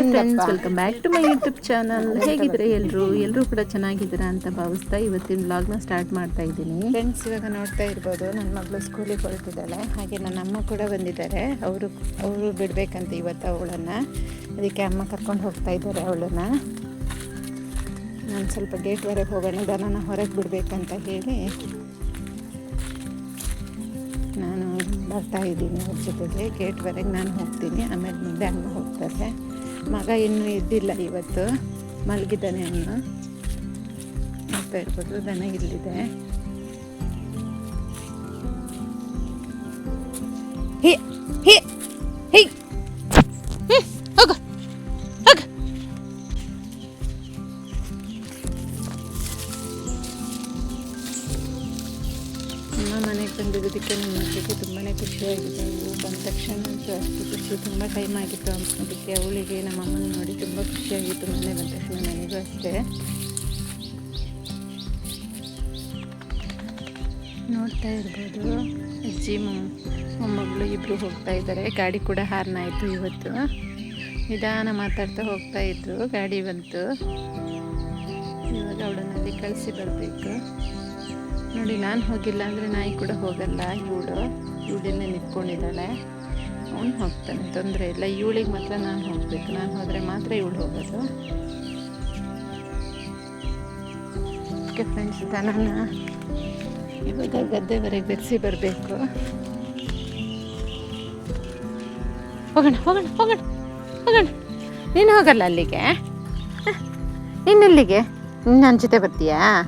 Hi friends welcome back to my YouTube channel ಹೇಗಿದ್ರೆ ಎಲ್ಲರೂ ಎಲ್ಲರೂ ಕೂಡ ಚೆನ್ನಾಗಿದ್ದೀರಾ ಅಂತ ಭಾವಿಸ್ತಾ ಇವತ್ತಿನ ವ್ಲಾಗ್ನ ಸ್ಟಾರ್ಟ್ ಮಾಡ್ತಾ ಇದ್ದೀನಿ. ಫ್ರೆಂಡ್ಸ್ ಇವಾಗ ನೋಡ್ತಾ ಇರ್ಬೋದು ನನ್ನ ಮಗಳು ಸ್ಕೂಲಿಗೆ ಹೊರಟಿದ್ದಾಳೆ. ಹಾಗೆ ನನ್ನ ಅಮ್ಮ ಕೂಡ ಬಂದಿದ್ದಾರೆ. ಅವರು ಅವರು ಬಿಡಬೇಕಂತ ಇವತ್ತು ಅವಳನ್ನು. ಅದಕ್ಕೆ ಅಮ್ಮ ಕರ್ಕೊಂಡು ಹೋಗ್ತಾ ಇದ್ದಾರೆ ಅವಳನ್ನು. ನಾನು ಸ್ವಲ್ಪ ಗೇಟ್ವರೆಗೆ ಹೋಗೋಣ ದನನ ಹೊರಗೆ ಬಿಡಬೇಕಂತ ಹೇಳಿ ನಾನು ಬರ್ತಾ ಇದ್ದೀನಿ ಅವ್ರ ಜೊತೆಗೆ. ಗೇಟ್ವರೆಗೆ ನಾನು ಹೋಗ್ತೀನಿ ಆಮೇಲೆ ಮುಂದೆ ಅಮ್ಮ ಹೋಗ್ತಾರೆ. ಮಗ ಇನ್ನೂ ಎದ್ದಿಲ್ಲ ಇವತ್ತು. ಮಲಗಿದ್ದಾನೆ ಅಮ್ಮ. ನೋಡ್ತಾ ಇರ್ಬೋದು ದನ ಇಲ್ಲಿದೆ. ಹೇ ಹೇ ನನ್ನ ಮಕ್ಕಳಿಗೆ ತುಂಬಾ ಖುಷಿಯಾಗಿದೆ. ಇವು ಬಂದ ತಕ್ಷಣ ಅಷ್ಟು ಖುಷಿ, ತುಂಬ ಟೈಮ್ ಆಗಿತ್ತು ಅದಕ್ಕೆ ಅವಳಿಗೆ ನಮ್ಮ ಅಮ್ಮನ ನೋಡಿ ತುಂಬ ಖುಷಿಯಾಗಿತ್ತು, ಮನೆ ಬಂದ ತಕ್ಷಣ ನನಗೂ ಅಷ್ಟೇ. ನೋಡ್ತಾ ಇರ್ಬೋದು, ಅಜ್ಜಿ ಮೊಮ್ಮಗಳು ಇಬ್ಬರು ಹೋಗ್ತಾ ಇದ್ದಾರೆ. ಗಾಡಿ ಕೂಡ ಹಾರ್ನ್ ಆಯಿತು ಇವತ್ತು. ನಿಧಾನ ಮಾತಾಡ್ತಾ ಹೋಗ್ತಾ ಇದ್ರು. ಗಾಡಿ ಬಂತು. ಇವಾಗ ಅವಳನ್ನಲ್ಲಿ ಕಳಿಸಿ ಬರಬೇಕು. ನೋಡಿ, ನಾನು ಹೋಗಿಲ್ಲ ಅಂದರೆ ನಾಯಿ ಕೂಡ ಹೋಗಲ್ಲ. ಇವಳು ಇವಳನ್ನೇ ನಿಂತ್ಕೊಂಡಿದ್ದಾಳೆ. ಅವನು ಹೋಗ್ತಾನೆ, ತೊಂದರೆ ಇಲ್ಲ. ಇವಳಿಗೆ ಮಾತ್ರ ನಾನು ಹೋಗಬೇಕು. ನಾನು ಹೋದರೆ ಮಾತ್ರ ಇವಳು ಹೋಗೋದು. ಓಕೆ ಫ್ರೆಂಡ್ಸ್ ದನನ ಇವಾಗ ಗದ್ದೆವರೆಗೆ ಬೆರೆಸಿ ಬರಬೇಕು. ಹೋಗೋಣ ಹೋಗೋಣ ಹೋಗೋಣ ಹೋಗೋಣ. ನೀನು ಹೋಗಲ್ಲ ಅಲ್ಲಿಗೆ? ಹ? ನೀನು ಎಲ್ಲಿಗೆ? ನೀನು ನನ್ನ ಜೊತೆ ಬರ್ತೀಯಾ?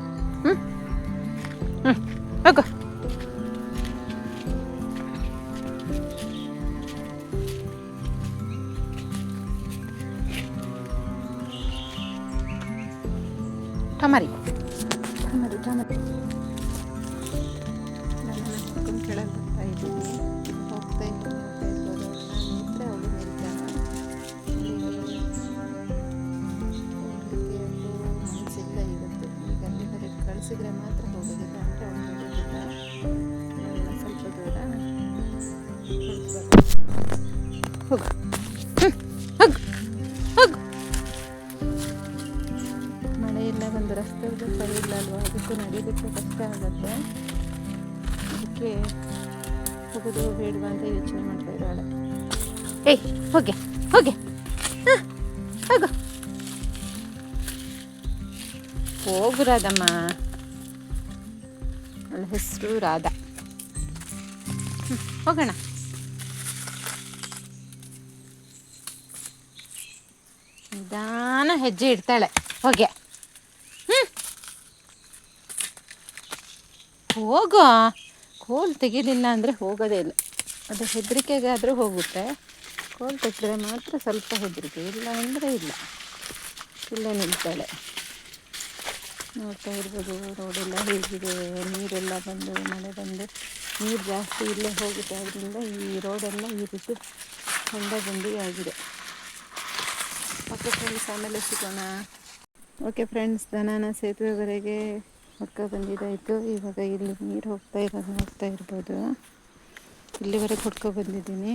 ಕಳಿಸಿದ್ರೆ ಮಾತ್ರ ಹೋಗೋದಿಲ್ಲ ಅಂದರೆ ಒಂದು ಸ್ವಲ್ಪ ದೂರ. ಹೋಗು ಮಳೆ ಇಲ್ಲ ಒಂದು ರಸ್ತೆ ಸರಿ ಇಲ್ಲ ಅಲ್ವಾ ಅದಕ್ಕೂ ನಡೀಲಿಕ್ಕೆ ಕಷ್ಟ ಆಗುತ್ತೆ ಅದಕ್ಕೆ ಹೋಗೋದು ಬೇಡವಾ ಅಂತ ಯೋಚನೆ ಮಾಡ್ತಾ ಇದ್ದಾಳೆ ಏಯ್ ಹೋಗೆ ಹೋಗೆ ಹೋಗು ಹೋಗು ರಾಧಮ್ಮ ರಾಧ ಹೋಗೋಣ. ನಿಧಾನ ಹೆಜ್ಜೆ ಇಡ್ತಾಳೆ. ಹೋಗೋ. ಹೋಗು. ಕೋಲ್ ತೆಗಿಲಿಲ್ಲ ಅಂದರೆ ಹೋಗೋದೇ ಇಲ್ಲ. ಅದು ಹೆದರಿಕೆಗಾದರೂ ಹೋಗುತ್ತೆ. ಕೋಲ್ ತೆಗೆದ್ರೆ ಮಾತ್ರ ಸ್ವಲ್ಪ ಹೆದರಿಕೆ ಇಲ್ಲ ಅಂದರೆ ಇಲ್ಲ. ಇಲ್ಲೇ ನಿಲ್ತಾಳೆ. ನೋಡ್ತಾ ಇರ್ಬೋದು ರೋಡೆಲ್ಲ ಹೇಗಿದೆ ನೀರೆಲ್ಲ ಬಂದು ಮಳೆ ಬಂದು ನೀರು ಜಾಸ್ತಿ ಇಲ್ಲೇ ಹೋಗುತ್ತೆ ಅದರಿಂದ ಈ ರೋಡೆಲ್ಲ ಈ ರೀತಿ ಹೊಂಡ ಬಂದು ಆಗಿದೆ. ಓಕೆ ಫ್ರೆಂಡ್ಸ್ ಆಮೇಲೆ ಸಿಗೋಣ. ಓಕೆ ಫ್ರೆಂಡ್ಸ್ ದನಾನ ಸೇತುವೆವರೆಗೆ ಹೊಕ್ಕ ಬಂದಿದ್ದಾಯಿತು. ಇವಾಗ ಇಲ್ಲಿ ನೀರು ಹೋಗ್ತಾ ಇರೋದು ಹೋಗ್ತಾ ಇರ್ಬೋದು. ಇಲ್ಲಿವರೆಗೆ ಹೊಡ್ಕೊ ಬಂದಿದ್ದೀನಿ.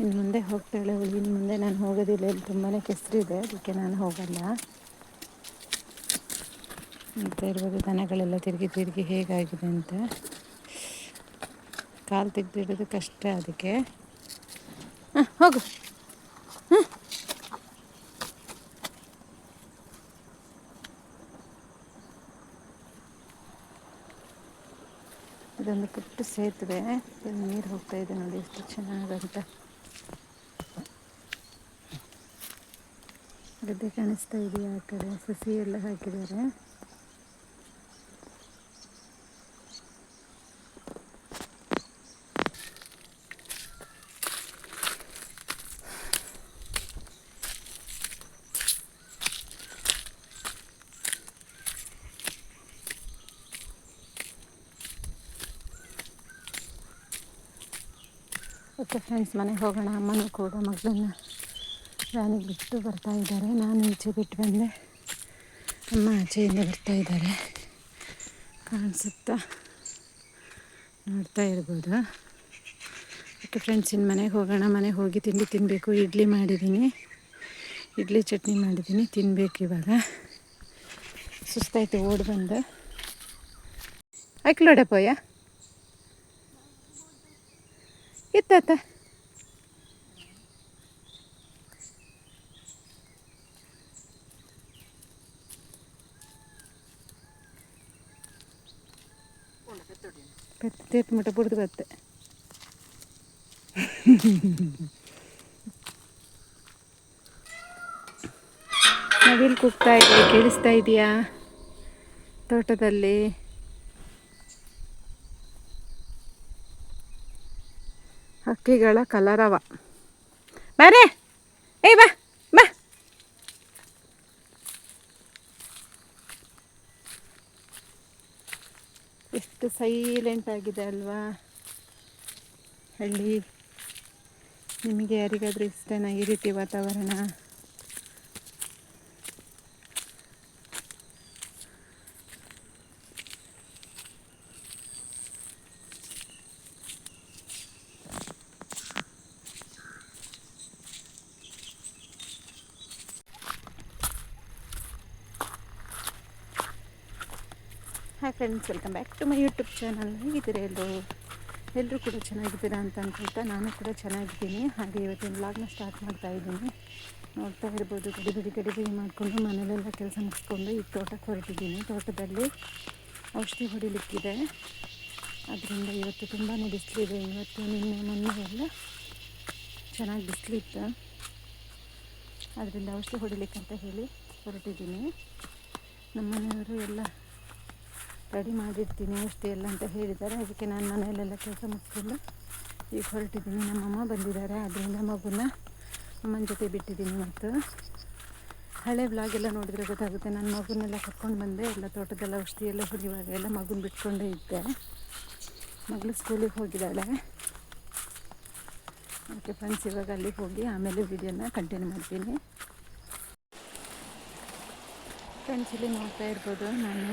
ಇನ್ನು ಮುಂದೆ ಹೋಗ್ತಾಳೆ ಇನ್ನು ಮುಂದೆ ನಾನು ಹೋಗೋದಿಲ್ಲ. ಇಲ್ಲಿ ತುಂಬಾ ಕೆಸರಿದೆ. ಅದಕ್ಕೆ ನಾನು ಹೋಗಲ್ಲ. ನೋಡ್ತಾ ಇರ್ಬೋದು, ದನಗಳೆಲ್ಲ ತಿರುಗಿ ತಿರುಗಿ ಹೇಗಾಗಿದೆ ಅಂತ. ಕಾಲು ತೆಗೆದಿಡೋದು ಕಷ್ಟ ಅದಕ್ಕೆ. ಹಾಂ, ಹೋಗು. ಇದೊಂದು ಪುಟ್ಟ ಸೇತುವೆ. ಇಲ್ಲಿ ನೀರು ಹೋಗ್ತಾ ಇದೆ ನೋಡಿ ಎಷ್ಟು ಚೆನ್ನಾಗಂತ. ಗದ್ದೆ ಕಾಣಿಸ್ತಾ ಇದೆಯಾ ಆ ಕಡೆ? ಸಸಿ ಎಲ್ಲ ಹಾಕಿದ್ದಾರೆ. ಓಕೆ ಫ್ರೆಂಡ್ಸ್, ಮನೆಗೆ ಹೋಗೋಣ. ಅಮ್ಮನೂ ಕೂಡ, ಮಗಳನ್ನ ವ್ಯಾನಿಗೆ ಬಿಟ್ಟು ಬರ್ತಾ ಇದ್ದಾರೆ. ನಾನು ಈಚೆ ಬಿಟ್ಟು ಬಂದೆ. ಅಮ್ಮ ಆಚೆಯಿಂದ ಬರ್ತಾ ಇದ್ದಾರೆ. ಕಾಣಿಸುತ್ತಾ? ನೋಡ್ತಾ ಇರ್ಬೋದು? ಓಕೆ ಫ್ರೆಂಡ್ಸ್ ಇನ್ನು ಮನೆಗೆ ಹೋಗೋಣ. ಮನೆಗೆ ಹೋಗಿ ತಿಂಡಿ ತಿನ್ನಬೇಕು ಇಡ್ಲಿ ಮಾಡಿದ್ದೀನಿ. ಇಡ್ಲಿ ಚಟ್ನಿ ಮಾಡಿದ್ದೀನಿ. ತಿನ್ಬೇಕು ಇವಾಗ. ಸುಸ್ತಾಯಿತು, ಓಡಿ ಬಂದು. ಇತ್ತಾತ ಪೆತ್ತೇತ್ ಮುಟ್ಟ ಬಿಡ್ದು ಬತ್ತೆ. ನವಿಲ್ ಕೂಗ್ತಾ ಇದೆ ಕೇಳಿಸ್ತಾ ಇದೆಯಾ? ತೋಟದಲ್ಲಿ. ಹಕ್ಕಿಗಳ ಕಲರವ. ಬಾರೆ ಏಯ್, ಬಾ ಬಾ. ಎಷ್ಟು ಸೈಲೆಂಟ್ ಆಗಿದೆ ಅಲ್ವಾ? ಹಳ್ಳಿ. ನಿಮಗೆ ಯಾರಿಗಾದರೂ ಇಷ್ಟನಾ ಈ ರೀತಿ ವಾತಾವರಣ? Friends welcome back to my YouTube channel ಹೇಗಿದ್ದೀರಾ ಎಲ್ಲರೂ? ಎಲ್ಲರೂ ಕೂಡ ಚೆನ್ನಾಗಿದ್ದೀರಾ ಅಂತ ಅನ್ಕೊಳ್ತಾ ನಾನು ಕೂಡ ಚೆನ್ನಾಗಿದ್ದೀನಿ. ಹಾಗೆ ಇವತ್ತಿನ ವ್ಲಾಗ್ನ ಸ್ಟಾರ್ಟ್ ಮಾಡ್ತಾ ಇದ್ದೀನಿ. ನೋಡ್ತಾ ಇರ್ಬೋದು ಗಡಿಬಿಡಿ ಗಡಿಬಿಡಿ ಮಾಡಿಕೊಂಡು ಮನೇಲೆಲ್ಲ ಕೆಲಸ ಮುಗಿಸ್ಕೊಂಡು ಈ ತೋಟಕ್ಕೆ ಹೊರಟಿದ್ದೀನಿ ತೋಟದಲ್ಲಿ ಔಷಧಿ ಹೊಡಿಲಿಕ್ಕಿದೆ. ಅದರಿಂದ ಇವತ್ತು ತುಂಬಾ ಬಿಸಿಲಿದೆ. ಇವತ್ತು ನಿನ್ನೆ, ಮೊನ್ನೆ ಎಲ್ಲ ಚೆನ್ನಾಗಿ ಬಿಸಿಲಿತ್ತು. ಅದರಿಂದ ಔಷಧಿ ಹೊಡಿಲಿಕ್ಕಂತ ಹೇಳಿ ಹೊರಟಿದ್ದೀನಿ. ನಮ್ಮ ಮನೆಯವರು ಎಲ್ಲ ರೆಡಿ ಮಾಡಿರ್ತೀನಿ ಅಷ್ಟೇ ಎಲ್ಲ ಅಂತ ಹೇಳಿದ್ದಾರೆ. ಅದಕ್ಕೆ ನಾನು ಮನೆಯಲ್ಲೆಲ್ಲ ಕೆಲಸ ಮುಗಿಸ್ಕೊಂಡು ಈಗ ಹೊರಟಿದ್ದೀನಿ. ನಮ್ಮಮ್ಮ ಬಂದಿದ್ದಾರೆ. ಅದರಿಂದ ಮಗುನ ಅಮ್ಮನ ಜೊತೆ ಬಿಟ್ಟಿದ್ದೀನಿ ಮತ್ತು ಹಳೆ ಬ್ಲಾಗೆಲ್ಲ ನೋಡಿದರೆ ಗೊತ್ತಾಗುತ್ತೆ. ನನ್ನ ಮಗುನೆಲ್ಲ ಕರ್ಕೊಂಡು ಬಂದೆ. ಎಲ್ಲ ತೋಟದೆಲ್ಲ ಔಷಧಿ ಎಲ್ಲ ಹೊಡಿಯುವಾಗ ಎಲ್ಲ ಮಗುನ ಬಿಟ್ಕೊಂಡೇ ಇದ್ದೆ. ಮಗಳು ಸ್ಕೂಲಿಗೆ ಹೋಗಿದ್ದಾಳೆ. ಓಕೆ ಫ್ರೆಂಡ್ಸ್ ಇವಾಗ ಅಲ್ಲಿಗೆ ಹೋಗಿ ಆಮೇಲೆ ವಿಡಿಯೋನ ಕಂಟಿನ್ಯೂ ಮಾಡ್ತೀನಿ. ಫ್ರೆಂಡ್ಸ್ ಇಲ್ಲಿ ನೋಡ್ತಾ ಇರ್ಬೋದು. ನಾನು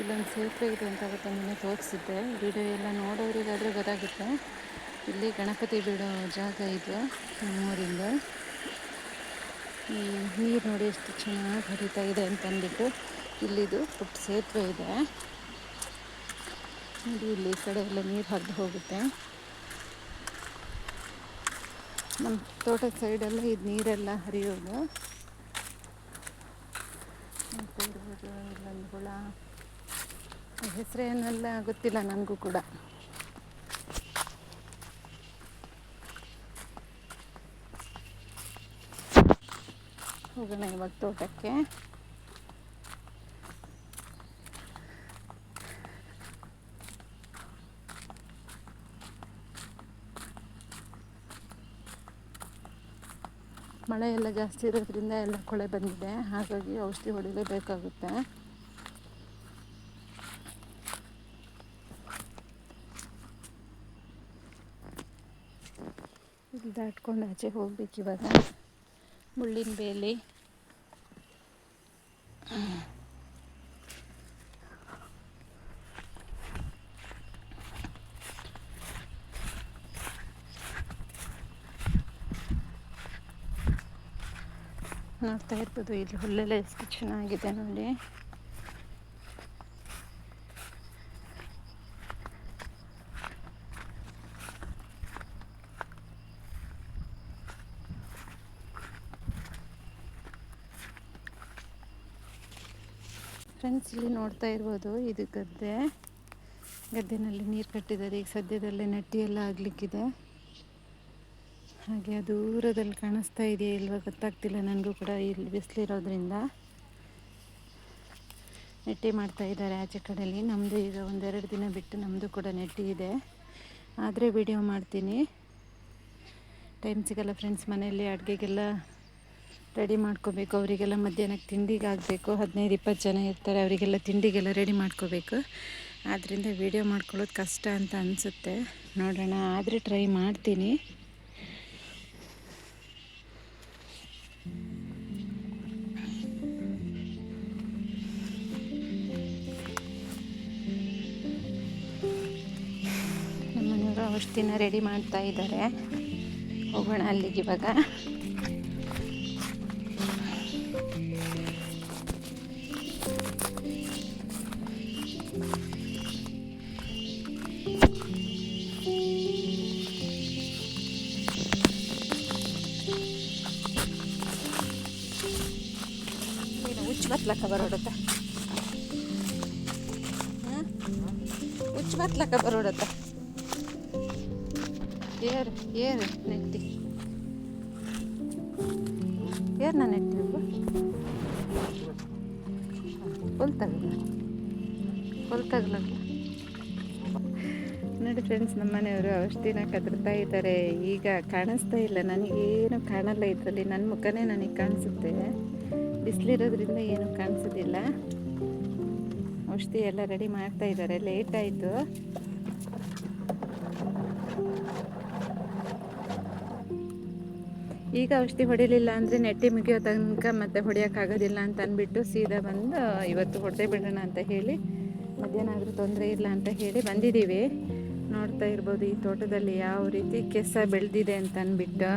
ಇಲ್ಲೊಂದು ಸೇತುವೆ ಇದೆ ಅಂತ ಅವತ್ತು ತೋರಿಸಿದ್ದೆ. ವಿಡಿಯೋ ಎಲ್ಲ ನೋಡೋರಿಗಾದರೂ ಗೊತ್ತಾಗುತ್ತೆ. ಇಲ್ಲಿ ಗಣಪತಿ ಬಿಡೋ ಜಾಗ ಇದು ನಮ್ಮೂರಿಂದ. ಈ ನೀರು ನೋಡಿ ಎಷ್ಟು ಚೆನ್ನಾಗಿ ಹರಿತಾ ಇದೆ ಅಂತ ಅಂದ್ಬಿಟ್ಟು ಇಲ್ಲಿದು ಪುಟ್ಟ ಸೇತುವೆ ಇದೆ. ನೋಡಿ, ಇಲ್ಲಿ ಈ ಕಡೆ ಎಲ್ಲ ನೀರು ಹರಿದು ಹೋಗುತ್ತೆ. ನಮ್ಮ ತೋಟದ ಸೈಡೆಲ್ಲ ಇದು ನೀರೆಲ್ಲ ಹರಿಯೋದು. ಇಲ್ಲೊಂದು ಹುಳ ಹೆಸರೇನೆಲ್ಲ ಗೊತ್ತಿಲ್ಲ ನನಗೂ ಕೂಡ. ಹೋಗೋಣ ಇವಾಗ ತೋಟಕ್ಕೆ. ಮಳೆ ಎಲ್ಲ ಜಾಸ್ತಿ ಇರೋದ್ರಿಂದ ಎಲ್ಲ ಕೊಳೆ ಬಂದಿದೆ. ಹಾಗಾಗಿ ಔಷಧಿ ಹೊಡಿಲೇಬೇಕಾಗುತ್ತೆ. ಇಲ್ಲಿ ದಾಟ್ಕೊಂಡು ಆಚೆ ಹೋಗ್ಬೇಕು ಇವಾಗ. ಮುಳ್ಳಿನ ಬೇಲಿ ನೋಡ್ತಾ ಇರ್ಬೋದು ಇಲ್ಲಿ ಹುಲ್ಲೆಲ್ಲ ಎಷ್ಟು ಚೆನ್ನಾಗಿದೆ ನೋಡಿ. ಇಲ್ಲಿ ನೋಡ್ತಾ ಇರ್ಬೋದು ಇದು ಗದ್ದೆ. ಗದ್ದೆನಲ್ಲಿ ನೀರು ಕಟ್ಟಿದ್ದಾರೆ. ಈಗ ಸದ್ಯದಲ್ಲೇ ನಟ್ಟಿ ಎಲ್ಲ ಆಗಲಿಕ್ಕಿದೆ. ಹಾಗೆ ದೂರದಲ್ಲಿ ಕಾಣಿಸ್ತಾ ಇದೆಯಾ ಇಲ್ವ ಗೊತ್ತಾಗ್ತಿಲ್ಲ ನನಗೂ ಕೂಡ ಇಲ್ಲಿ ಬಿಸಿಲಿರೋದ್ರಿಂದ. ನೆಟ್ಟಿ ಮಾಡ್ತಾ ಇದ್ದಾರೆ ಆಚೆ ಕಡೆಯಲ್ಲಿ. ನಮ್ಮದು ಈಗ ಒಂದೆರಡು ದಿನ ಬಿಟ್ಟು ನಮ್ಮದು ಕೂಡ ನೆಟ್ಟಿ ಇದೆ. ಆದರೆ ವಿಡಿಯೋ ಮಾಡ್ತೀನಿ. ಟೈಮ್ ಸಿಗಲ್ಲ ಫ್ರೆಂಡ್ಸ್ ಮನೆಯಲ್ಲಿ ಅಡುಗೆಗೆಲ್ಲ ರೆಡಿ ಮಾಡ್ಕೋಬೇಕು. ಅವರಿಗೆಲ್ಲ ಮಧ್ಯಾಹ್ನಕ್ಕೆ ತಿಂಡಿಗೆ ಆಗಬೇಕು. ಹದಿನೈದು, ಇಪ್ಪತ್ತು ಜನ ಇರ್ತಾರೆ. ಅವರಿಗೆಲ್ಲ ತಿಂಡಿಗೆಲ್ಲ ರೆಡಿ ಮಾಡ್ಕೋಬೇಕು. ಆದ್ದರಿಂದ ವಿಡಿಯೋ ಮಾಡ್ಕೊಳ್ಳೋದು ಕಷ್ಟ ಅಂತ ಅನಿಸುತ್ತೆ. ನೋಡೋಣ. ಆದರೆ ಟ್ರೈ ಮಾಡ್ತೀನಿ. ನಮ್ಮನೆಯವರು ಔಷಧಿನ ರೆಡಿ ಮಾಡ್ತಾ ಇದ್ದಾರೆ. ಹೋಗೋಣ ಅಲ್ಲಿಗೆ ಇವಾಗ. ಬತ್ಲಕ್ಕ ಬರೋಡತ್ತ. ಹುಚ್ಚು ಮತ್ಲಕ್ಕ ಬರೋಡತ್ತ. ಏರು ಏರು ನೆಟ್ಟಿ. ಏರ್ನ ನೆಟ್ಟಿ ನೀವು ಫುಲ್ ತಗಲ. ಹೊಲ್ ತಗ್ಲಕ್ಕ. ನೋಡಿ ಫ್ರೆಂಡ್ಸ್ ನಮ್ಮ ಮನೆಯವರು ಔಷಧಿನ ಕದರ್ತಾ ಇದ್ದಾರೆ. ಈಗ ಕಾಣಿಸ್ತಾ ಇಲ್ಲ. ನನಗೇನು ಕಾಣಲ್ಲ ಇದರಲ್ಲಿ. ನನ್ನ ಮುಖನೇ ನನಗೆ ಕಾಣಿಸುತ್ತೆ. ಬಿಸಿಲಿರೋದ್ರಿಂದ ಏನು ಕಾಣಿಸೋದಿಲ್ಲ. ಔಷಧಿ ಎಲ್ಲ ರೆಡಿ ಮಾಡ್ತಾ ಇದ್ದಾರೆ. ಲೇಟ್ ಆಯಿತು. ಈಗ ಔಷಧಿ ಹೊಡಿಲಿಲ್ಲ ಅಂದರೆ ನೆಟ್ಟಿ ಮುಗಿಯೋ ತನಕ ಮತ್ತೆ ಹೊಡೆಯೋಕ್ಕಾಗೋದಿಲ್ಲ ಅಂತ ಅಂದ್ಬಿಟ್ಟು ಸೀದಾ ಬಂದು, ಇವತ್ತು ಹೊಡೆದೇ ಬಿಡೋಣ ಅಂತ ಹೇಳಿ, ಮಧ್ಯಾಹ್ನ ಆದರೂ ತೊಂದರೆ ಇಲ್ಲ ಅಂತ ಹೇಳಿ ಬಂದಿದ್ದೀವಿ. ನೋಡ್ತಾ ಇರ್ಬೋದು ಈ ತೋಟದಲ್ಲಿ ಯಾವ ರೀತಿ ಕೆಸ ಬೆಳೆದಿದೆ ಅಂತ ಅಂದ್ಬಿಟ್ಟು.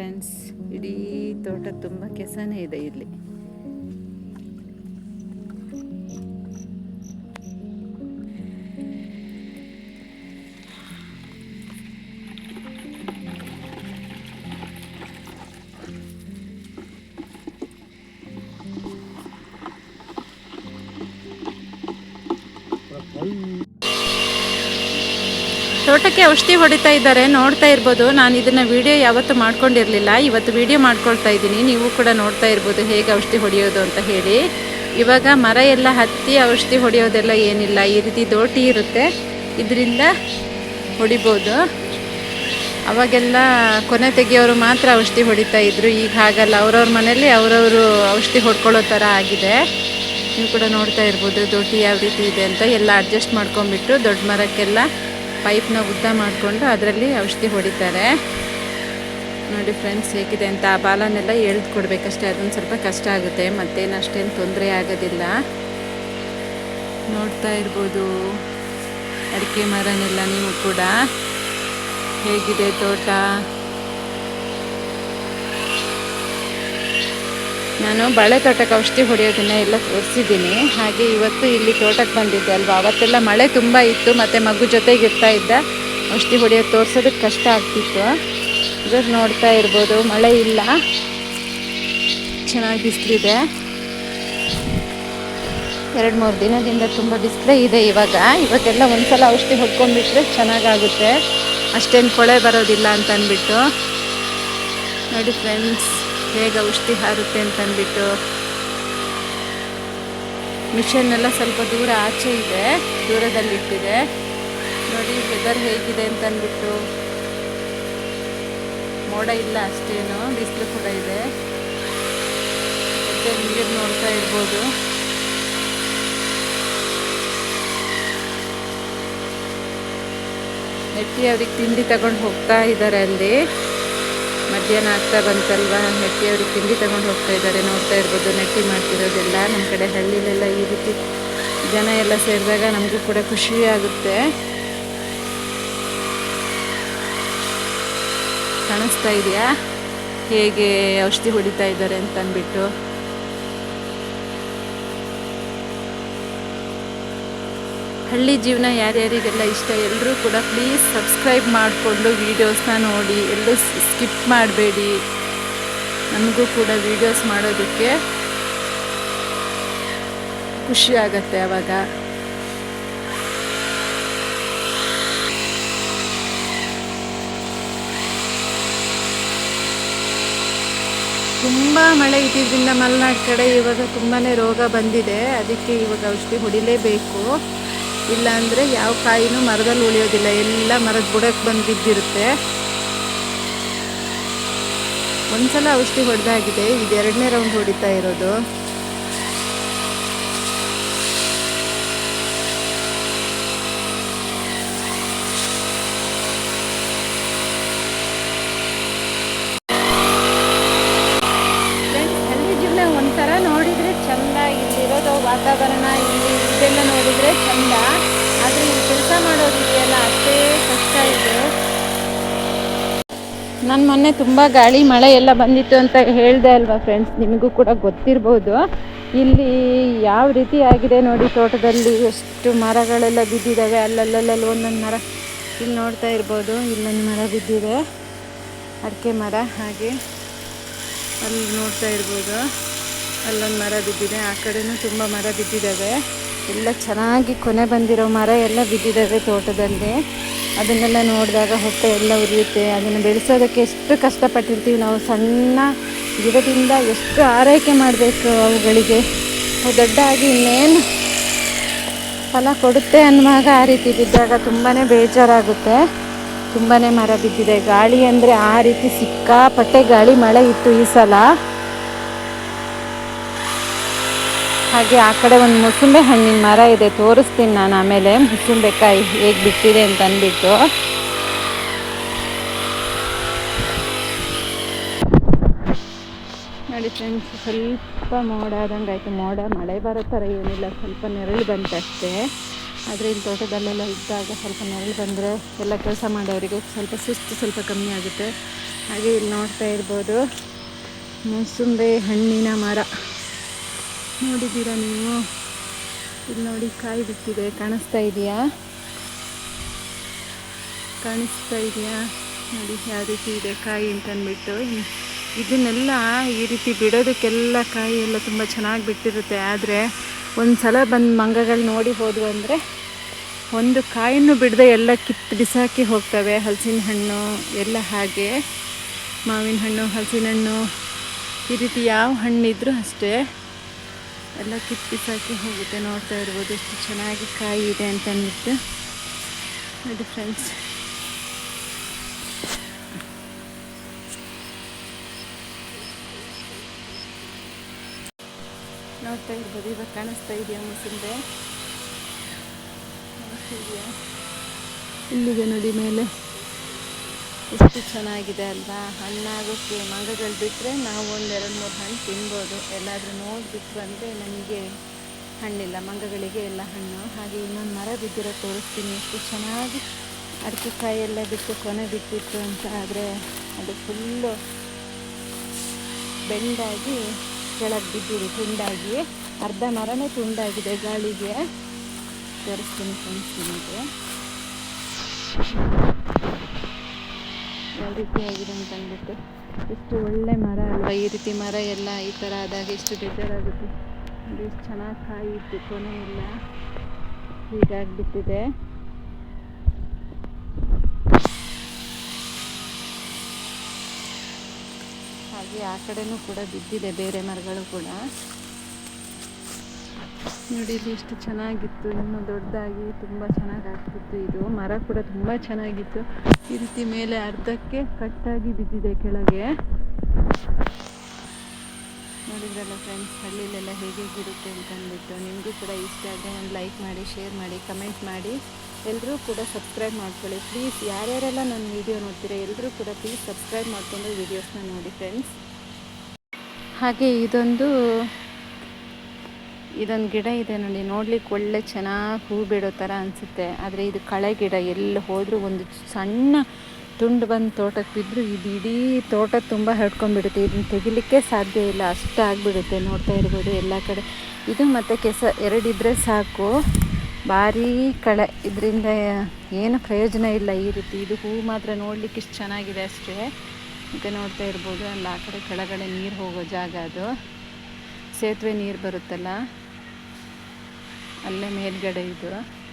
ಫ್ರೆಂಡ್ಸ್ ಇಡೀ ತೋಟ ತುಂಬ ಕೆಸನೇ ಇದೆ ಇಲ್ಲಿ. ತೋಟಕ್ಕೆ ಔಷಧಿ ಹೊಡಿತಾ ಇದ್ದಾರೆ, ನೋಡ್ತಾ ಇರ್ಬೋದು. ನಾನು ಇದನ್ನ ವಿಡಿಯೋ ಯಾವತ್ತು ಮಾಡ್ಕೊಂಡಿರಲಿಲ್ಲ. ಇವತ್ತು ವಿಡಿಯೋ ಮಾಡ್ಕೊಳ್ತಾ ಇದ್ದೀನಿ. ನೀವು ಕೂಡ ನೋಡ್ತಾ ಇರ್ಬೋದು ಹೇಗೆ ಔಷಧಿ ಹೊಡೆಯೋದು ಅಂತ ಹೇಳಿ. ಇವಾಗ ಮರ ಎಲ್ಲ ಹತ್ತಿ ಔಷಧಿ ಹೊಡೆಯೋದೆಲ್ಲ ಏನಿಲ್ಲ. ಈ ರೀತಿ ದೋಟಿ ಇರುತ್ತೆ. ಇದರಿಂದ ಹೊಡಿಬೋದು. ಅವಾಗೆಲ್ಲ ಕೊನೆ ತೆಗೆಯೋರು ಮಾತ್ರ ಔಷಧಿ ಹೊಡಿತಾ ಇದ್ರು. ಈಗ ಹಾಗಲ್ಲ. ಅವ್ರವ್ರ ಮನೇಲಿ ಅವರವರು ಔಷಧಿ ಹೊಡ್ಕೊಳ್ಳೋ ಥರ ಆಗಿದೆ. ನೀವು ಕೂಡ ನೋಡ್ತಾ ಇರ್ಬೋದು ದೊಡ್ಡ ಯಾವ ರೀತಿ ಇದೆ ಅಂತ. ಎಲ್ಲ ಅಡ್ಜಸ್ಟ್ ಮಾಡ್ಕೊಂಡ್ಬಿಟ್ಟು ದೊಡ್ಡ ಮರಕ್ಕೆಲ್ಲ ಪೈಪ್ನ ಉದ್ದ ಮಾಡಿಕೊಂಡು ಅದರಲ್ಲಿ ಔಷಧಿ ಹೊಡಿತಾರೆ. ನೋಡಿ ಫ್ರೆಂಡ್ಸ್ ಹೇಗಿದೆ ಅಂತ, ಆ ಬಾಲನೆಲ್ಲ ಎಳ್ದು ಕೊಡಬೇಕಷ್ಟೇ, ಅದೊಂದು ಸ್ವಲ್ಪ ಕಷ್ಟ ಆಗುತ್ತೆ ಮತ್ತೇನು ಅಷ್ಟೇನು ತೊಂದರೆ ಆಗೋದಿಲ್ಲ. ನೋಡ್ತಾ ಇರ್ಬೋದು, ಅಡಿಕೆ ಮರನೆಲ್ಲ ನೀವು ಕೂಡ. ಹೇಗಿದೆ ತೋಟ? ನಾನು ಬಳೆ ತೋಟಕ್ಕೆ ಔಷಧಿ ಹೊಡೆಯೋದನ್ನ ಎಲ್ಲ ತೋರಿಸಿದ್ದೀನಿ. ಹಾಗೆ ಇವತ್ತು ಇಲ್ಲಿ ತೋಟಕ್ಕೆ ಬಂದಿದ್ದೆ ಅಲ್ವಾ? ಅವತ್ತೆಲ್ಲ ಮಳೆ ತುಂಬ ಇತ್ತು, ಮತ್ತು ಮಗು ಜೊತೆಗೆ ಇರ್ತಾ ಇದ್ದ. ಔಷಧಿ ಹೊಡೆಯೋದು ತೋರಿಸೋದಕ್ಕೆ ಕಷ್ಟ ಆಗ್ತಿತ್ತು. ಇವಾಗ ನೋಡ್ತಾ ಇರ್ಬೋದು, ಮಳೆ ಇಲ್ಲ. ಚೆನ್ನಾಗಿ ಬಿಸಿಲಿದೆ. ಎರಡು ಮೂರು ದಿನದಿಂದ ತುಂಬ ಬಿಸಿಲೇ ಇದೆ ಇವಾಗ. ಇವಾಗೆಲ್ಲ ಒಂದ್ಸಲ ಔಷಧಿ ಹೊಡ್ಕೊಂಡ್ಬಿಟ್ರೆ ಚೆನ್ನಾಗಾಗುತ್ತೆ. ಅಷ್ಟೇನು ಕೊಳೆ ಬರೋದಿಲ್ಲ ಅಂತ ಅಂದ್ಬಿಟ್ಟು ನೋಡಿ ಫ್ರೆಂಡ್ಸ್ ಹೇಗೆ ಔಷಧಿ ಹಾರುತ್ತೆ ಅಂತ ಅಂದ್ಬಿಟ್ಟು ಮಿಷನ್ ಎಲ್ಲ ಸ್ವಲ್ಪ ದೂರ ಆಚೆ ಇದೆ, ದೂರದಲ್ಲಿ ಇಟ್ಟಿದೆ. ನೋಡಿ ವೆದರ್ ಹೇಗಿದೆ ಅಂತ ಅಂದ್ಬಿಟ್ಟು. ಮೋಡ ಇಲ್ಲ ಅಷ್ಟೇನು, ಬಿಸಿಲು ಕೂಡ ಇದೆ. ಮತ್ತೆ ನೀರು ನೋಡ್ತಾ ಇರ್ಬೋದು. ನೆಟ್ಟಿ ಅವ್ರಿಗೆ ತಿಂಡಿ ತಗೊಂಡು ಹೋಗ್ತಾ ಇದ್ದಾರೆ ಅಲ್ಲಿ. ಮಧ್ಯಾಹ್ನ ಆಗ್ತಾ ಬಂತಲ್ವಾ ನೆಟ್ಟಿ ಅವರು ತಿಂಡಿ ತಗೊಂಡು ಹೋಗ್ತಾ ಇದ್ದಾರೆ. ನೋಡ್ತಾ ಇರ್ಬೋದು ನೆಟ್ಟಿ ಮಾಡ್ತಿರೋದೆಲ್ಲ. ನಮ್ಮ ಕಡೆ ಹಳ್ಳಿಲೆಲ್ಲ ಈ ರೀತಿ ಜನ ಎಲ್ಲ ಸೇರಿದಾಗ ನಮಗೂ ಕೂಡ ಖುಷಿ ಆಗುತ್ತೆ. ಕಾಣಿಸ್ತಾ ಇದೆಯಾ? ಹೇಗೆ ಔಷಧಿ ಹೊಡಿತಾ ಇದ್ದಾರೆ ಅಂತ ಅಂದ್ಬಿಟ್ಟು ಹಳ್ಳಿ ಜೀವನ ಯಾರ್ಯಾರಿಗೆಲ್ಲ ಇಷ್ಟ ಎಲ್ಲರೂ ಕೂಡ ಪ್ಲೀಸ್ ಸಬ್ಸ್ಕ್ರೈಬ್ ಮಾಡಿಕೊಂಡು ವೀಡಿಯೋಸ್ನ ನೋಡಿ. ಎಲ್ಲೂ ಸ್ಕಿಪ್ ಮಾಡಬೇಡಿ. ನಮಗೂ ಕೂಡ ವೀಡಿಯೋಸ್ ಮಾಡೋದಕ್ಕೆ ಖುಷಿ ಆಗತ್ತೆ ಆವಾಗ ತುಂಬ ಮಳೆ ಇದ್ದಿದ್ದರಿಂದ ಮಲೆನಾಡು ಕಡೆ ಇವಾಗ ತುಂಬಾ ರೋಗ ಬಂದಿದೆ. ಅದಕ್ಕೆ ಇವಾಗ ಔಷಧಿ ಹೊಡಿಲೇಬೇಕು. ಇಲ್ಲ ಅಂದ್ರೆ ಯಾವ ಕಾಯಿನೂ ಮರದಲ್ಲಿ ಉಳಿಯೋದಿಲ್ಲ. ಎಲ್ಲ ಮರದ ಬುಡಕ್ಕೆ ಬಂದು ಬಿದ್ದಿರುತ್ತೆ. ಒಂದ್ಸಲ ಔಷಧಿ ಹೊಡೆದಾಗಿದೆ. ಇದು ಎರಡನೇ ರೌಂಡ್ ಹೊಡಿತಾ ಇರೋದು ಫ್ರೆಂಡ್ಸ್ ಹಳ್ಳಿ ಜೀವನ ಒಂಥರ ನೋಡಿದರೆ ಚಂದ ಇಲ್ಲಿರೋದು ವಾತಾವರಣ ಇಲ್ಲಿ ಇದೆಲ್ಲ ನೋಡಿದರೆ ಚಂದ ಆದರೆ ಇಲ್ಲಿ ಕೆಲಸ ಮಾಡೋದಿದೆಯಲ್ಲ ಅಷ್ಟೇ ಕಷ್ಟ ಇದೆ ನಾನು ಮೊನ್ನೆ ತುಂಬ ಗಾಳಿ, ಮಳೆ ಎಲ್ಲ ಬಂದಿತ್ತು ಅಂತ ಹೇಳಿದೆ ಅಲ್ವಾ ಫ್ರೆಂಡ್ಸ್ ನಿಮಗೂ ಕೂಡ ಗೊತ್ತಿರ್ಬೋದು. ಇಲ್ಲಿ ಯಾವ ರೀತಿ ಆಗಿದೆ ನೋಡಿ ತೋಟದಲ್ಲಿ? ಎಷ್ಟು ಮರಗಳೆಲ್ಲ ಬಿದ್ದಿದ್ದಾವೆ ಅಲ್ಲಲ್ಲಲ್ಲಿ ಒಂದೊಂದು ಮರ ಇಲ್ಲಿ ನೋಡ್ತಾ ಇರ್ಬೋದು. ಇಲ್ಲೊಂದು ಮರ ಬಿದ್ದಿದೆ. ಅಡಿಕೆ ಮರ ಹಾಗೆ ಅಲ್ಲಿ ನೋಡ್ತಾ ಇರ್ಬೋದು. ಅಲ್ಲೊಂದು ಮರ ಬಿದ್ದಿದೆ. ಆ ಕಡೆನೂ ತುಂಬ ಮರ ಬಿದ್ದಿದ್ದಾವೆ ಎಲ್ಲ ಚೆನ್ನಾಗಿ ಕೊನೆ ಬಂದಿರೋ ಮರ ಎಲ್ಲ ಬಿದ್ದಿದ್ದಾವೆ ತೋಟದಲ್ಲಿ. ಅದನ್ನೆಲ್ಲ ನೋಡಿದಾಗ ಹೊಟ್ಟೆ ಎಲ್ಲ ಉರಿಯುತ್ತೆ. ಅದನ್ನು ಬೆಳೆಸೋದಕ್ಕೆ ಎಷ್ಟು ಕಷ್ಟಪಟ್ಟಿರ್ತೀವಿ. ನಾವು ಸಣ್ಣ ಗಿಡದಿಂದ ಎಷ್ಟು ಆರೈಕೆ ಮಾಡಬೇಕು ಅವುಗಳಿಗೆ. ಅವು ದೊಡ್ಡ ಇನ್ನೇನು ಫಲ ಕೊಡುತ್ತೆ ಅನ್ನುವಾಗ ಆ ರೀತಿ ಬಿದ್ದಾಗ ತುಂಬಾ ಬೇಜಾರಾಗುತ್ತೆ. ತುಂಬಾ ಮರ ಬಿದ್ದಿದೆ. ಗಾಳಿ ಅಂದರೆ ಆ ರೀತಿ ಸಿಕ್ಕಾಪಟ್ಟೆ ಗಾಳಿ ಮಳೆ ಇತ್ತು ಈ ಸಲ. ಹಾಗೆ ಆ ಕಡೆ ಒಂದು ಮುಸುಂಬೆ ಹಣ್ಣಿನ ಮರ ಇದೆ, ತೋರಿಸ್ತೀನಿ ನಾನು ಆಮೇಲೆ. ಮುಸುಂಬೆಕಾಯಿ ಹೇಗೆ ಬಿಟ್ಟಿದೆ ಅಂತ ಅಂದ್ಬಿಟ್ಟು. ನೋಡಿ ಫ್ರೆಂಡ್ಸ್ ಸ್ವಲ್ಪ ಮೋಡ ಆದಂಗೆ ಆಯಿತು. ಮೋಡ, ಮಳೆ ಬರೋ ಥರ ಏನಿಲ್ಲ. ಸ್ವಲ್ಪ ನೆರಳು ಬಂತಷ್ಟೇ. ಆದರೆ ಇಲ್ಲಿ ತೋಟದಲ್ಲೆಲ್ಲ ಇದ್ದಾಗ ಸ್ವಲ್ಪ ನೆರಳು ಬಂದರೆ ಎಲ್ಲ ಕೆಲಸ ಮಾಡೋರಿಗೆ ಸ್ವಲ್ಪ ಸುಸ್ತು ಸ್ವಲ್ಪ ಕಮ್ಮಿ ಆಗುತ್ತೆ. ಹಾಗೆ ಇಲ್ಲಿ ನೋಡ್ತಾ ಇರ್ಬೋದು. ಮೂಸುಂಬೆ ಹಣ್ಣಿನ ಮರ. ನೋಡಿದ್ದೀರಾ ನೀವು? ಇಲ್ಲಿ ನೋಡಿ ಕಾಯಿ ಬಿಟ್ಟಿದೆ. ಕಾಣಿಸ್ತಾ ಇದೆಯಾ? ಕಾಣಿಸ್ತಾ ಇದೆಯಾ? ನೋಡಿ ಯಾವ ರೀತಿ ಇದೆ ಕಾಯಿ ಅಂತಂದ್ಬಿಟ್ಟು. ಇದನ್ನೆಲ್ಲ ಈ ರೀತಿ ಬಿಡೋದಕ್ಕೆಲ್ಲ ಕಾಯಿ ಎಲ್ಲ ತುಂಬ ಚೆನ್ನಾಗಿ ಬಿಟ್ಟಿರುತ್ತೆ. ಆದರೆ ಒಂದು ಸಲ ಬಂದು ಮಂಗಗಳು ನೋಡಿ ಹೋದ್ವು ಅಂದರೆ ಒಂದು ಕಾಯನ್ನು ಬಿಡದೆ ಎಲ್ಲ ಕಿತ್ತು ಬಿಸಾಕಿ ಹೋಗ್ತವೆ. ಹಲಸಿನ ಹಣ್ಣು, ಎಲ್ಲ ಹಾಗೆ. ಮಾವಿನ ಹಣ್ಣು, ಹಲಸಿನ ಹಣ್ಣು. ಈ ರೀತಿ ಯಾವ ಹಣ್ಣಿದ್ರೂ ಅಷ್ಟೇ. ಎಲ್ಲ ಕಿತ್ತು ಹೋಗುತ್ತೆ ನೋಡ್ತಾ ಇರ್ಬೋದು, ಎಷ್ಟು ಚೆನ್ನಾಗಿ ಕಾಯಿ ಇದೆ ಅಂತ ಅಂದ್ಬಿಟ್ಟು ನೋಡಿ ಫ್ರೆಂಡ್ಸ್ ನೋಡ್ತಾ ಇರ್ಬೋದು, ಇವಾಗ ಕಾಣಿಸ್ತಾ ಇದೆಯಾ ಮುಸುಂಬೆ ಇಲ್ಲಿದೆ ನೋಡಿ ಮೇಲೆ. ಎಷ್ಟು ಚೆನ್ನಾಗಿದೆ ಅಲ್ವಾ? ಹಣ್ಣಾಗೋಕ್ಕೆ ಮಂಗಗಳು ಬಿಟ್ಟರೆ ನಾವು ಒಂದು ಎರಡು ಮೂರು ಹಣ್ಣು ತಿನ್ಬೋದು. ಎಲ್ಲಾದರೂ ನೋಡಿಬಿಟ್ಟು ಬಂದರೆ ನನಗೆ ಹಣ್ಣಿಲ್ಲ, ಮಂಗಗಳಿಗೆ ಎಲ್ಲ ಹಣ್ಣು. ಹಾಗೆ ಇನ್ನೊಂದು ಮರ ಬಿದ್ದಿರೋ ತೋರಿಸ್ತೀನಿ. ಎಷ್ಟು ಚೆನ್ನಾಗಿ ಅಡಿಕೆ ಕಾಯಿ ಎಲ್ಲ ಬಿಟ್ಟು, ಕೊನೆ ಬಿಟ್ಟಿತ್ತು ಅಂತ ಆದರೆ ಅದು ಫುಲ್ಲು ಬೆಂಡಾಗಿ, ಕೆಳಗೆ ಬಿದ್ದಿದೆ, ತುಂಡಾಗಿ. ಅರ್ಧ ಮರನೇ ತುಂಡಾಗಿದೆ ಗಾಳಿಗೆ. ತೋರಿಸ್ತೀನಿ ಫ್ರೆಂಡ್ಸ್ ನಿಮಗೆ. ಯಾವ ರೀತಿ ಆಗಿದೆ ಅಂತ ಅಂದ್ಬಿಟ್ಟು ಎಷ್ಟು ಒಳ್ಳೆ ಮರ ಅಲ್ವಾ ಈ ರೀತಿ ಮರ ಎಲ್ಲ ಈ ಥರ ಆದಾಗ ಎಷ್ಟು ಬೇಜಾರಾಗುತ್ತೆ ಅದು ಎಷ್ಟು ಚೆನ್ನಾಗಿ ಕಾಯಿ ಇತ್ತು ಕೊನೆ ಇಲ್ಲ. ಹೀಗಾಗಿಬಿಟ್ಟಿದೆ. ಹಾಗೆ ಆ ಕಡೆನೂ ಕೂಡ ಬಿದ್ದಿದೆ ಬೇರೆ ಮರಗಳು ಕೂಡ. ನೋಡಿ ಇದು ಎಷ್ಟು ಚೆನ್ನಾಗಿತ್ತು. ಇನ್ನೂ ದೊಡ್ಡದಾಗಿ ತುಂಬ ಚೆನ್ನಾಗಿ ಆಗ್ತಿತ್ತು ಇದು. ಮರ ಕೂಡ ತುಂಬ ಚೆನ್ನಾಗಿತ್ತು. ಈ ರೀತಿ ಮೇಲೆ ಅರ್ಧಕ್ಕೆ ಕಟ್ಟಾಗಿ ಬಿದ್ದಿದೆ ಕೆಳಗೆ. ನೋಡಿದ್ರಲ್ಲ ಫ್ರೆಂಡ್ಸ್ ಹಳ್ಳಿಲೆಲ್ಲ ಅಂತ ಅಂದ್ಬಿಟ್ಟು ನಿಮಗೂ ಕೂಡ ಇಷ್ಟ ಆದರೆ ಒಂದು ಲೈಕ್ ಮಾಡಿ ಶೇರ್ ಮಾಡಿ ಕಮೆಂಟ್ ಮಾಡಿ. ಎಲ್ಲರೂ ಕೂಡ ಸಬ್ಸ್ಕ್ರೈಬ್ ಮಾಡ್ಕೊಳ್ಳಿ. ಪ್ಲೀಸ್ ಯಾರ್ಯಾರೆಲ್ಲ ನನ್ನ ವೀಡಿಯೋ ನೋಡ್ತೀರಾ ಎಲ್ಲರೂ ಕೂಡ ಪ್ಲೀಸ್ ಸಬ್ಸ್ಕ್ರೈಬ್ ಮಾಡಿಕೊಂಡು ವೀಡಿಯೋಸ್ನ ನೋಡಿ ಫ್ರೆಂಡ್ಸ್ ಹಾಗೆ ಇದೊಂದು ಇದೊಂದು ಗಿಡ ಇದೆ ನೋಡಿ ನೋಡ್ಲಿಕ್ಕೆ ಒಳ್ಳೆ ಚೆನ್ನಾಗಿ ಹೂ ಬಿಡೋ ಥರ ಅನಿಸುತ್ತೆ. ಆದರೆ ಇದು ಕಳೆ ಗಿಡ ಎಲ್ಲಿ ಹೋದರೂ ಒಂದು ಸಣ್ಣ ತುಂಡು ಬಂದು ತೋಟಕ್ಕೆ ಬಿದ್ದರೂ ಇದು ಇಡೀ ತೋಟ ತುಂಬ ಹರಡ್ಕೊಂಡ್ಬಿಡುತ್ತೆ. ಇದನ್ನು ತೆಗಿಲಿಕ್ಕೆ ಸಾಧ್ಯ ಇಲ್ಲ, ಅಷ್ಟು ಆಗಿಬಿಡುತ್ತೆ. ನೋಡ್ತಾ ಇರ್ಬೋದು ಎಲ್ಲ ಕಡೆ. ಇದು ಮತ್ತು ಕೆಸ ಎರಡಿದ್ರೆ ಸಾಕು. ಭಾರೀ ಕಳೆ. ಇದರಿಂದ ಏನು ಪ್ರಯೋಜನ ಇಲ್ಲ ಈ ರೀತಿ. ಇದು ಹೂ ಮಾತ್ರ ನೋಡಲಿಕ್ಕೆ ಇಷ್ಟು ಚೆನ್ನಾಗಿದೆ ಅಷ್ಟೇ. ಈಗ ನೋಡ್ತಾ ಇರ್ಬೋದು ಅಲ್ಲಿ, ಆ ಕಡೆ ಕೆಳಗಡೆ ನೀರು ಹೋಗೋ ಜಾಗ ಅದು. ಸೇತುವೆ ನೀರು ಬರುತ್ತಲ್ಲ. ಅಲ್ಲೇ ಮೇಲ್ಗಡೆ ಇದು.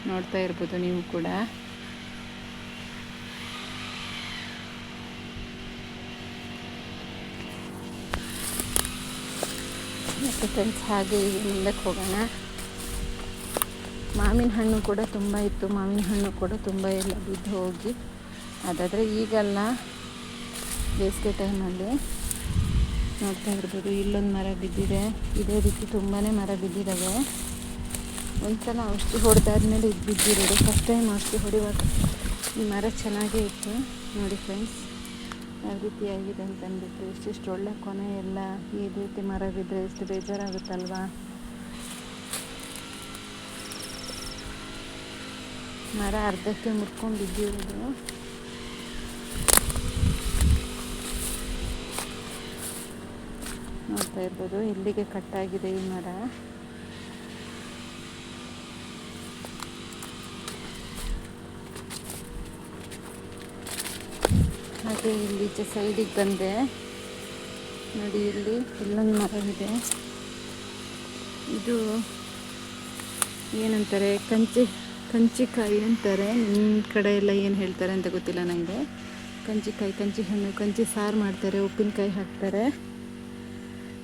ನೋಡ್ತಾ ಇರ್ಬೋದು ನೀವು ಕೂಡ. ಮತ್ತು ಫ್ರೆಂಡ್ಸ್ ಹಾಗೆ ಈಗ ಮುಂದಕ್ಕೆ ಹೋಗೋಣ. ಮಾವಿನ ಹಣ್ಣು ಕೂಡ ತುಂಬ ಇತ್ತು. ಮಾವಿನ ಹಣ್ಣು ಕೂಡ ತುಂಬ ಎಲ್ಲ ಬಿದ್ದು ಹೋಗಿ. ಅದಾದರೆ ಈಗಲ್ಲ ಬೇಸಿಗೆ ಟೈಮಲ್ಲಿ ನೋಡ್ತಾ ಇರ್ಬೋದು. ಇಲ್ಲೊಂದು ಮರ ಬಿದ್ದಿದೆ. ಇದೇ ರೀತಿ ತುಂಬಾ ಮರ ಬಿದ್ದಿದ್ದಾವೆ ಒಂದ್ಸಲ ಔಷಧಿ ಹೊಡೆದಾದ್ಮೇಲೆ ಇದು ಬಿದ್ದಿರೋದು. ಫಸ್ಟ್ ಟೈಮ್ ಔಷಧಿ ಹೊಡೆಯುವಾಗ ಈ ಮರ ಚೆನ್ನಾಗೇ ಇತ್ತು. ನೋಡಿ ಫ್ರೆಂಡ್ಸ್ ಯಾವ ರೀತಿ ಆಗಿದೆ ಅಂತ ಅಂದ್ಬಿಟ್ಟು ಇಷ್ಟಿಷ್ಟು ಒಳ್ಳೆ ಕೊನೆ ಎಲ್ಲ ಈ ರೀತಿ ಮರ ಬಿದ್ದರೆ ಎಷ್ಟು ಬೇಜಾರಾಗುತ್ತಲ್ವಾ? ಮರ ಅರ್ಧಕ್ಕೆ ಮುಟ್ಕೊಂಡು ಬಿದ್ದಿರೋದು. ನೋಡ್ತಾ ಇರ್ಬೋದು ಇಲ್ಲಿಗೆ ಕಟ್ಟಾಗಿದೆ ಈ ಮರ? ಹಾಗೆ ಇಲ್ಲಿ ಈಚೆ ಸೈಡಿಗೆ ಬಂದೆ. ನೋಡಿ ಇಲ್ಲಿ ಇಲ್ಲೊಂದು ಇದೆ ಇದು ಏನಂತಾರೆ, ಕಂಚಿ, ಕಂಚಿಕಾಯಿ ಅಂತಾರೆ. ನಿಮ್ಮ ಕಡೆ ಎಲ್ಲ ಏನು ಹೇಳ್ತಾರೆ ಅಂತ ಗೊತ್ತಿಲ್ಲ ನನಗೆ ಕಂಚಿಕಾಯಿ, ಕಂಚಿ ಹಣ್ಣು, ಕಂಚಿ ಸಾರು ಮಾಡ್ತಾರೆ, ಉಪ್ಪಿನಕಾಯಿ ಹಾಕ್ತಾರೆ.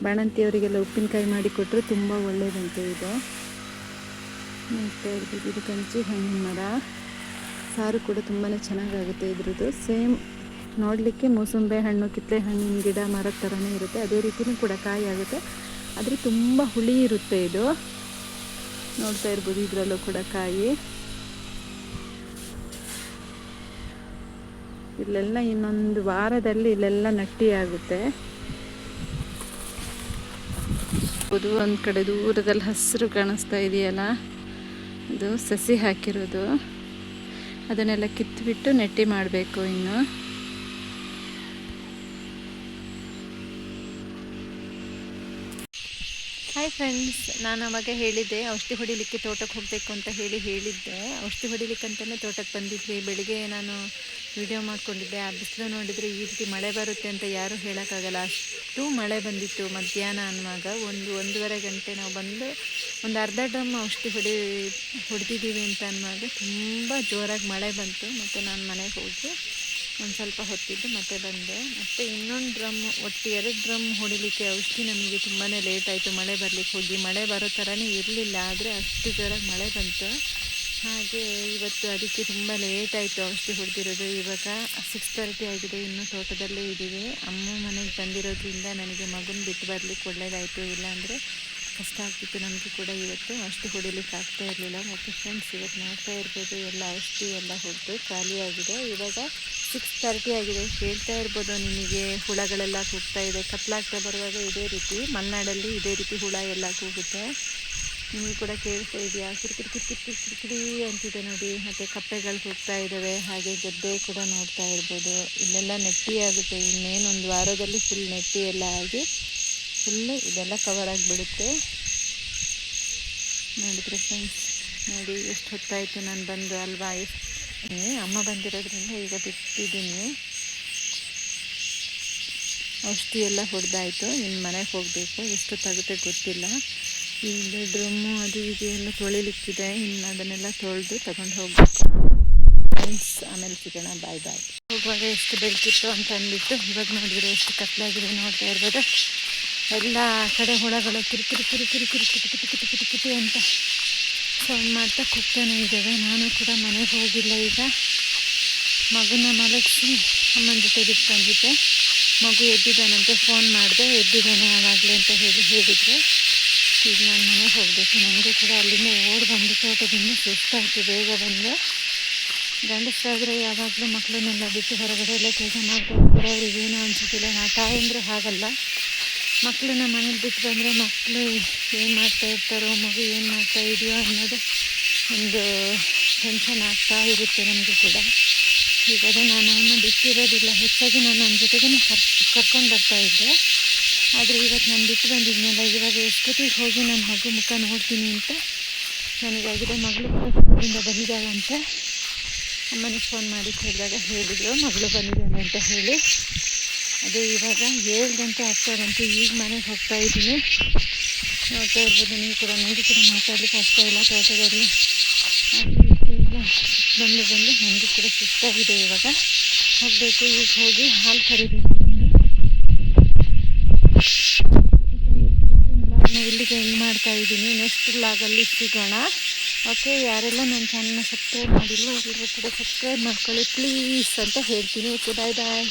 ಬಾಣಂತಿಯವರಿಗೆಲ್ಲ ಉಪ್ಪಿನಕಾಯಿ ಮಾಡಿ ಕೊಟ್ಟರೆ ತುಂಬ ಒಳ್ಳೆಯದಂತೆ ಇದು. ಮತ್ತು ಇದು ಕಂಚಿ ಹಣ್ಣಿನ ಮರ. ಸಾರು ಕೂಡ ತುಂಬಾ ಚೆನ್ನಾಗಾಗುತ್ತೆ ಇದ್ರದ್ದು. ಸೇಮ್ ನೋಡಲಿಕ್ಕೆ ಮೂಸಂಬೆ ಹಣ್ಣು ಕಿತ್ತಳೆ ಹಣ್ಣಿನ ಗಿಡ ಮರದ ಥರನೇ ಇರುತ್ತೆ. ಅದೇ ರೀತಿಯೂ ಕೂಡ ಕಾಯಿ ಆಗುತ್ತೆ. ಆದರೆ ತುಂಬ ಹುಳಿ ಇರುತ್ತೆ ಇದು. ನೋಡ್ತಾ ಇರ್ಬೋದು ಇದರಲ್ಲೂ ಕೂಡ ಕಾಯಿ. ಇಲ್ಲೆಲ್ಲ ಇನ್ನೊಂದು ವಾರದಲ್ಲಿ ಇಲ್ಲೆಲ್ಲ ನಟ್ಟಿ ಆಗುತ್ತೆ. ಒಂದು ಕಡೆ ದೂರದಲ್ಲಿ ಹಸಿರು ಕಾಣಿಸ್ತಾ ಇದೆಯಲ್ಲ, ಅದು ಸಸಿ ಹಾಕಿರೋದು. ಅದನ್ನೆಲ್ಲ ಕಿತ್ತುಬಿಟ್ಟು ನೆಟ್ಟಿ ಮಾಡಬೇಕು ಇನ್ನು. ಹಾಯ್ ಫ್ರೆಂಡ್ಸ್ ನಾನು ಅವಾಗ ಹೇಳಿದ್ದೆ, ಔಷಧಿ ಹೊಡಿಲಿಕ್ಕೆ ತೋಟಕ್ಕೆ ಹೋಗಬೇಕು ಅಂತ ಹೇಳಿ ಹೇಳಿದ್ದೆ. ಔಷಧಿ ಹೊಡಿಲಿಕ್ಕಂತಲೇ ತೋಟಕ್ಕೆ ಬಂದಿದ್ವಿ. ಬೆಳಿಗ್ಗೆ ನಾನು ವಿಡಿಯೋ ಮಾಡಿಕೊಂಡಿದ್ದೆ. ಆ ಬಿಸಿಲು ನೋಡಿದರೆ ಈ ರೀತಿ ಮಳೆ ಬರುತ್ತೆ ಅಂತ ಯಾರೂ ಹೇಳೋಕ್ಕಾಗಲ್ಲ. ಅಷ್ಟು ಮಳೆ ಬಂದಿತ್ತು ಮಧ್ಯಾಹ್ನ ಅನ್ನುವಾಗ. ಒಂದು ಒಂದೂವರೆ ಗಂಟೆ ನಾವು ಬಂದು ಒಂದು ಅರ್ಧ ಡ್ರಮ್ ಔಷಧಿ ಹೊಡಿ, ಹೊಡೆದಿದ್ದೀವಿ ಅಂತ ಅನ್ನುವಾಗ ತುಂಬ ಜೋರಾಗಿ ಮಳೆ ಬಂತು. ಮತ್ತು ನಾನು ಮನೆಗೆ ಹೋಗಿ ಒಂದು ಸ್ವಲ್ಪ ಹೊತ್ತಿದ್ದು ಮತ್ತೆ ಬಂದೆ. ಮತ್ತು ಇನ್ನೊಂದು ಡ್ರಮ್ ಒಟ್ಟು ಎರಡು ಡ್ರಮ್ ಹೊಡಿಲಿಕ್ಕೆ ಔಷಧಿ ನಮಗೆ ತುಂಬಾ ಲೇಟ್ ಆಯಿತು. ಮಳೆ ಬರಲಿಕ್ಕೆ ಹೋಗಿ. ಮಳೆ ಬರೋ ಥರನೇ ಇರಲಿಲ್ಲ, ಆದರೆ ಅಷ್ಟು ಜೋರಾಗಿ ಮಳೆ ಬಂತು. ಹಾಗೆ ಇವತ್ತು ಅದಕ್ಕೆ ತುಂಬ ಲೇಟ್ ಆಯಿತು ಔಷಧಿ ಹೊಡೆದಿರೋದು. ಇವಾಗ ಸಿಕ್ಸ್ ತರ್ಟಿ ಆಗಿದೆ. ಇನ್ನೂ ತೋಟದಲ್ಲೇ ಇದ್ದೀವಿ. ಅಮ್ಮ ಮನೆಗೆ ಬಂದಿರೋದ್ರಿಂದ ನನಗೆ ಮಗನ ಬಿಟ್ಟು ಬರಲಿಕ್ಕೆ ಒಳ್ಳೇದಾಯಿತು. ಇಲ್ಲಾಂದರೆ ಕಷ್ಟ ಆಗ್ತಿತ್ತು ನಮಗೆ ಕೂಡ ಇವತ್ತು. ಅಷ್ಟು ಹೊಡಿಲಿಕ್ಕೆ ಆಗ್ತಾ ಇರಲಿಲ್ಲ. ಮತ್ತು ಫ್ರೆಂಡ್ಸ್ ಇವತ್ತು ನೋಡ್ತಾ ಇರ್ಬೋದು. ಎಲ್ಲ ಔಷಧಿ ಎಲ್ಲ ಹೊಡೆದು ಖಾಲಿಯಾಗಿದೆ. ಇವಾಗ ಸಿಕ್ಸ್ ತರ್ಟಿ ಆಗಿದೆ. ಹೇಳ್ತಾ ಇರ್ಬೋದು. ನಿಮಗೆ ಹುಳಗಳೆಲ್ಲ ಕೂಗ್ತಾ ಇದೆ. ಕತ್ಲಾಗ್ತಾ ಬರುವಾಗ ಇದೇ ರೀತಿ, ಮಲೆನಾಡಲ್ಲಿ ಇದೇ ರೀತಿ ಹುಳ ಎಲ್ಲ ಕೂಗುತ್ತೆ. ನಿಮಗೆ ಕೂಡ ಕೇಳ್ತಾ ಇದೆಯಾ? ಕಿರಿಕಿರಿ ಕಿರಿಕಿರಿ ಕಿರಿಕಿರಿ ಅಂತಿದೆ ನೋಡಿ. ಮತ್ತು ಕಪ್ಪೆಗಳು ಕೂಗ್ತಾ ಇದ್ದಾವೆ. ಹಾಗೆ ಗದ್ದೆ ಕೂಡ ನೋಡ್ತಾ ಇರ್ಬೋದು. ಇಲ್ಲೆಲ್ಲ ನೆಟ್ಟಿ ಆಗುತ್ತೆ. ಇನ್ನೇನೊಂದು ವಾರದಲ್ಲಿ ಫುಲ್ ನೆಟ್ಟಿ ಎಲ್ಲ ಆಗಿ ಫುಲ್ಲು ಇದೆಲ್ಲ ಕವರ್ ಆಗಿಬಿಡುತ್ತೆ. ನೋಡಿದ್ರೆ ಫ್ರೆಂಡ್ಸ್ ನೋಡಿ, ಎಷ್ಟು ಹೊತ್ತಾಯಿತು. ನಾನು ಬಂದು ಅಲ್ವಾ? ಅಮ್ಮ ಬಂದಿರೋದ್ರಿಂದ ಈಗ ಬಿಟ್ಟಿದ್ದೀನಿ. ಔಷಧಿ ಎಲ್ಲ ಹೊಡೆದಾಯಿತು. ಇನ್ನು ಮನೆಗೆ ಹೋಗಬೇಕು. ಎಷ್ಟು ತೆಗುತ್ತೆ ಗೊತ್ತಿಲ್ಲ. ಈಗ ಡ್ರಮ್ಮು ಅದು ಇದು ಎಲ್ಲ ತೊಳಿಲಿಕ್ಕಿದೆ. ಇನ್ನು ಅದನ್ನೆಲ್ಲ ತೊಳೆದು ತಗೊಂಡು ಹೋಗಬೇಕು. ಫ್ರೆಂಡ್ಸ್ ಆಮೇಲೆ ಸಿಗೋಣ. ಬಾಯ್ ಬಾಯ್ ಹೋಗುವಾಗ ಎಷ್ಟು ಬೆಳಕಿತ್ತು ಅಂತ ಅಂದ್ಬಿಟ್ಟು ಇವಾಗ ನೋಡಿದ್ರೆ ಎಷ್ಟು ಕತ್ಲಾಗಿದೆ ನೋಡ್ತಾ ಇರ್ಬೋದು. ಎಲ್ಲ ಕಡೆ ಹುಳಗಳು ಕಿರಿಕಿರಿ ಕಿರಿಕಿರಿ ಕಿರಿ ಕಿರು ಕಿಟಿ ಕಿಟಿ ಕಿಟಿ ಕಿಟಿ ಅಂತ. ಸೌಂಡ್ ಮಾಡ್ತಾ ಕೂಗ್ತಾನೆ ಇದ್ದೇವೆ. ನಾನು ಕೂಡ ಮನೆಗೆ ಹೋಗಿಲ್ಲ ಈಗ. ಮಗನ ಮಲಗಿಸಿ ಅಮ್ಮನ ಜೊತೆ ಬಿಟ್ಟು ಮಗು ಎದ್ದಿದ್ದಾನಂತೆ ಫೋನ್ ಮಾಡಿದೆ. ಎದ್ದಿದ್ದಾನೆ ಆವಾಗಲೇ ಅಂತ ಹೇಳಿ ಹೇಳಿದರೆ. ಈಗ ನಾನು ಮನೆಗೆ ಹೋಗಬೇಕು. ನನಗೂ ಕೂಡ ಅಲ್ಲಿಂದ ಓಡ್ ಬಂದು ತೋಟದಿಂದ ಸುಸ್ತಾಯಿತು. ಬೇಗ ಬಂದು ಗಂಡಸ್ರಾದರೆ ಯಾವಾಗಲೂ ಮಕ್ಕಳನ್ನೆಲ್ಲ ಬಿಟ್ಟು ಹೊರಗಡೆ ಎಲ್ಲ ಕೆಲಸ ಮಾಡಬೇಕು ಬರೋರಿಗೆ ಏನೂ ಅನಿಸುತ್ತಿಲ್ಲ. ನಾ ತಾಯಂದರೆ ಹಾಗಲ್ಲ. ಮಕ್ಕಳನ್ನ ಮನೇಲಿ ಬಿಟ್ಟು ಬಂದರೆ ಮಕ್ಕಳು ಏನು ಮಾಡ್ತಾ ಇರ್ತಾರೋ, ಮಗು ಏನು ಮಾಡ್ತಾ ಇದೆಯೋ ಅನ್ನೋದು ಒಂದು ಟೆನ್ಷನ್ ಆಗ್ತಾ ಇರುತ್ತೆ ನಮಗೂ ಕೂಡ. ಹೀಗಾದರೆ ನಾನು ಅವನ್ನ ಬಿಟ್ಟಿರೋದಿಲ್ಲ. ಹೆಚ್ಚಾಗಿ ನಾನು ನನ್ನ ಜೊತೆಗೆ ಕರ್, ಕರ್ಕೊಂಡು ಬರ್ತಾ ಇದ್ದೆ. ಆದರೆ ಇವತ್ತು ನಾನು ಬಿಟ್ಟು ಬಂದಿದ್ನಲ್ಲ, ಇವಾಗ ಎಷ್ಟೊತ್ತಿಗೆ ಹೋಗಿ ನನ್ನ ಮಗು ಮುಖ ನೋಡ್ತೀನಿ ಅಂತ ನನಗಾಗಿದೆ. ಮಗಳು ಕೂಡ ಬಂದಿದ್ದಾಳಂತೆ. ಅಮ್ಮನಿಗೆ ಫೋನ್ ಮಾಡಿ ಕೇಳಿದಾಗ ಹೇಳಿದ್ರು, ಮಗಳು ಬಂದಿದ್ದಾನೆ ಅಂತ ಹೇಳಿ. ಅದು ಇವಾಗ ಏಳು ಗಂಟೆ ಆಗ್ತಾರಂತೆ ಈಗ ಮನೆಗೆ ಹೋಗ್ತಾ ಇದ್ದೀನಿ. ನೋಡ್ತಾ ಇರ್ಬೋದು, ನೀವು ಕೂಡ ನನಗೂ ಕೂಡ ಮಾತಾಡ್ಲಿಕ್ಕೆ ಆಗ್ತಾ ಇಲ್ಲ ತೋಟದಲ್ಲಿ. ಬಂದು ಬಂದು ನನಗೆ ಕೂಡ ಸುಸ್ತಾಗಿದೆ ಇವಾಗ. ಹೋಗಬೇಕು, ಈಗ ಹೋಗಿ ಹಾಲು ನಾನು ಇಲ್ಲಿಗೆ ಹೆಂಗೆ ಮಾಡ್ತಾ ಇದ್ದೀನಿ. ನೆಕ್ಸ್ಟ್ ಲಾಗಲ್ಲಿ ಸಿಗೋಣ. ಓಕೆ, ಯಾರೆಲ್ಲ ನನ್ನ ಚಾನಲ್ನ ಸಬ್ಸ್ಕ್ರೈಬ್ ಮಾಡಿಲ್ಲ ಎಲ್ಲರೂ ಕೂಡ ಸಬ್ಸ್ಕ್ರೈಬ್ ಮಾಡ್ಕೊಳ್ಳಿ. ಪ್ಲೀಸ್ ಅಂತ ಹೇಳ್ತೀನಿ. ಓಕೆ ಬಾಯ್ ಬಾಯ್